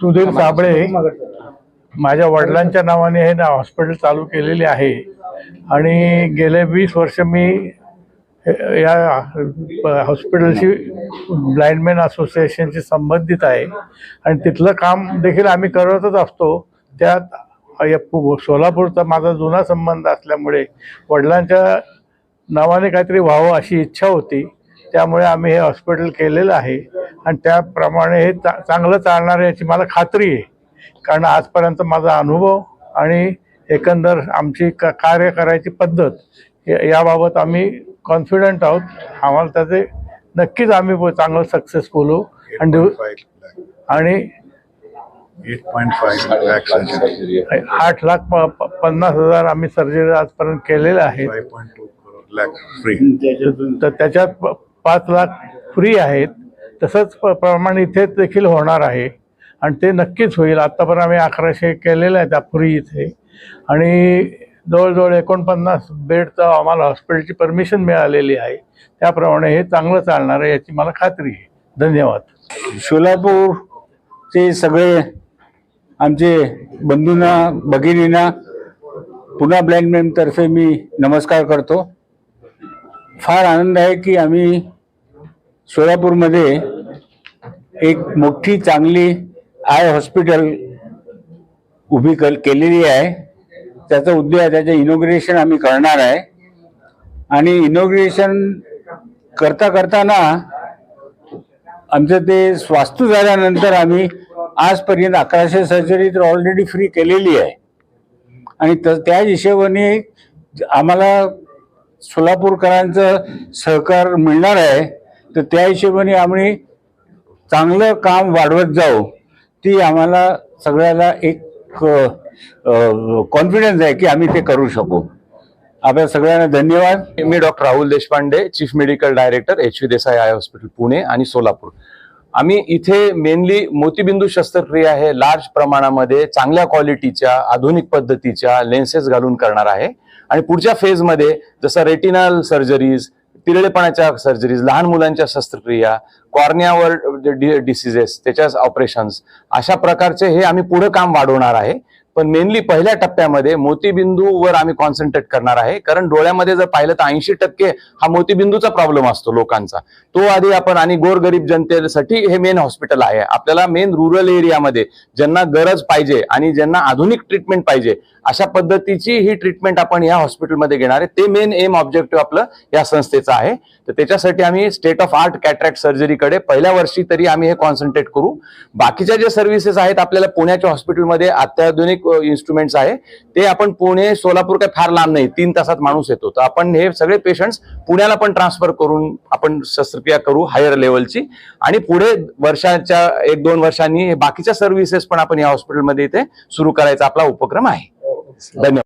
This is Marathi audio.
सुधीर साबळे माझ्या वडिलांच्या नावाने हे ना हॉस्पिटल चालू केलेले आहे. आणि गेले वीस वर्ष मी या हॉस्पिटलशी ब्लाइंडमॅन असोसिएशनशी संबंधित आहे. आणि तिथलं काम देखील आम्ही करतच असतो. त्यात सोलापूरचा माझा जुना संबंध असल्यामुळे वडिलांच्या नावाने काहीतरी व्हावं अशी इच्छा होती. त्यामुळे आम्ही हे हॉस्पिटल केलेलं आहे. आणि त्याप्रमाणे हे चा चांगलं चालणार आहे याची मला खात्री आहे. कारण आजपर्यंत माझा अनुभव आणि एकंदर आमची क कार्य करायची पद्धत या- याबाबत आम्ही कॉन्फिडंट आहोत. आम्हाला त्याचे नक्कीच आम्ही चांगलं सक्सेसफुल होऊ आणि आणि eight point five lakh surgery आठ लाख पन्नास हजार आम्ही सर्जरी आजपर्यंत आहेत. फाईव्ह पॉईंट टू फ्री तर त्याच्यात पाच लाख फ्री आहेत. तसंच प- प्रमाणे इथे देखील होणार आहे. आणि ते नक्कीच होईल. आत्तापर्यंत आम्ही अकराशे केलेलं आहे त्यापुरी इथे. आणि जवळजवळ एकोणपन्नास बेडचं आम्हाला हॉस्पिटलची परमिशन मिळालेली आहे. त्याप्रमाणे हे चांगलं चालणार आहे याची मला खात्री आहे. धन्यवाद. सोलापूरचे सगळे आमचे बंधूंना भगिनींना पुन्हा ब्लँड तर्फे मी नमस्कार करतो. फार आनंद आहे की आम्ही सोलापूरमध्ये एक मोठी चांगली आय हॉस्पिटल उभी कल केलेली आहे. त्याचं उद्योग त्याचं इनॉग्रेशन आम्ही करणार आहे. आणि इनॉग्रेशन करता करताना आमचं ते स्वास्थ्य झाल्यानंतर आम्ही आजपर्यंत अकराशे सर्जरी तर ऑलरेडी फ्री केलेली आहे. आणि त त्या हिशोबाने आम्हाला सोलापूरकरांचं सहकार मिळणार आहे. तर त्या हिशोबाने आम्ही चांगलं काम वाढवत जाऊ ती आम्हाला सगळ्याला एक कॉन्फिडन्स आहे की आम्ही ते करू शकू. आपल्या सगळ्यांना धन्यवाद. मी doctor Rahul Deshpande chief medical director H V Desai eye hospital Pune आणि सोलापूर. आम्ही इथे मेनली मोतीबिंदू शस्त्रक्रिया हे लार्ज प्रमाणामध्ये चांगल्या क्वालिटीच्या आधुनिक पद्धतीच्या लेन्सेस घालून करणार आहे. आणि पुढच्या फेजमध्ये जसं रेटिनल सर्जरीज पिरळेपणाच्या सर्जरीज लहान मुलांच्या शस्त्रक्रिया कॉर्नियावर डिसिजेस त्याच्या ऑपरेशन्स अशा प्रकारचे हे आम्ही पुढे काम वाढवणार आहे. पण मेनली पहिल्या टप्प्यामध्ये मोतीबिंदूवर आम्ही कॉन्सन्ट्रेट करणार आहे. कारण डोळ्यामध्ये जर पाहिलं तर ऐंशी टक्के हा मोतीबिंदूचा प्रॉब्लेम असतो लोकांचा. तो आधी आपण आणि गोरगरीब जनतेसाठी हे मेन हॉस्पिटल आहे. आपल्याला मेन रुरल एरियामध्ये ज्यांना गरज पाहिजे आणि ज्यांना आधुनिक ट्रीटमेंट पाहिजे अशा पद्धतीची ही ट्रीटमेंट आपण या हॉस्पिटलमध्ये घेणार आहे. ते मेन एम ऑब्जेक्टिव्ह आपलं या संस्थेचं आहे. तर त्याच्यासाठी आम्ही स्टेट ऑफ आर्ट कॅट्रॅक्ट सर्जरीकडे पहिल्या वर्षी तरी आम्ही हे कॉन्सन्ट्रेट करू. बाकीच्या ज्या सर्व्हिसेस आहेत आपल्याला पुण्याच्या हॉस्पिटलमध्ये अत्याधुनिक इन्स्ट्रुमेंट्स आहे. ते आपण पुणे सोलापूर काही फार लांब नाही तीन तासात माणूस येतो. तर आपण हे सगळे पेशंट्स पुण्याला पण ट्रान्सफर करून आपण शस्त्रक्रिया करू हायर लेवलची आणि पुढे वर्षाच्या एक दोन वर्षांनी हे बाकीच्या सर्व्हिसेस पण आपण या हॉस्पिटलमध्ये इथे सुरू करायचा आपला उपक्रम आहे. धन्यवाद.